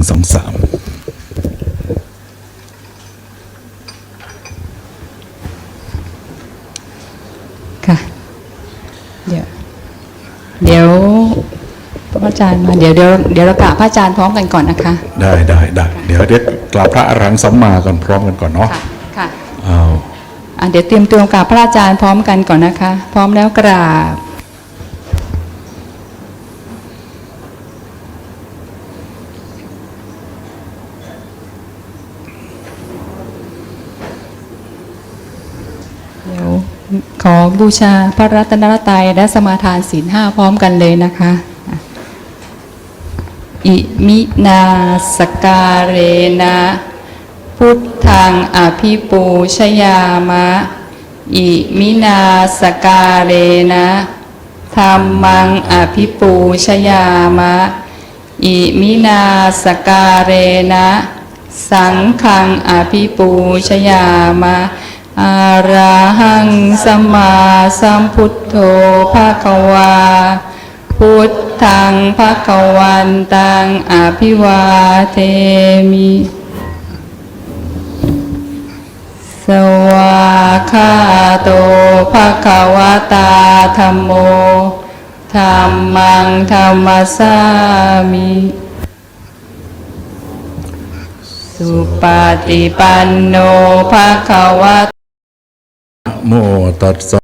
งสองสามค่ะ เดี๋ยว เดี๋ยวพระอาจารย์มาเดี๋ยวเดี๋ยวเดี๋ยวเรากราบพระอาจารย์พร้อมกันก่อนนะคะ ได้ได้ได้เดี๋ยวเดี๋ยวกราบพระอรหังสัมมาก่อนพร้อมกันก่อนเนาะค่ะค่ะเอาอะเดี๋ยวเตรียมตัวกราบพระอาจารย์พร้อมกันก่อนนะคะ พร้อมแล้วกราบ เดี๋ยวขอบูชาพระรัตนตรัยและสมาทานศีลห้าพร้อมกันเลยนะคะอิมินาสการเรนะ พุทธังอภิปูชยามะ อิมินาสการเรนะธรรมังอภิปูชยามะ อิมินาสการเรนะ สังฆังอภิปูชยามะ อาราหังสัมมาสัมพุทโธภาควา พุทธังภาควันตังอภิวาเทมิ สวาคาโตภะคะวะตาธรรมโมธรรมังธรรมสามิสุปฏิปันโนภะคะวะ โมตัสสะ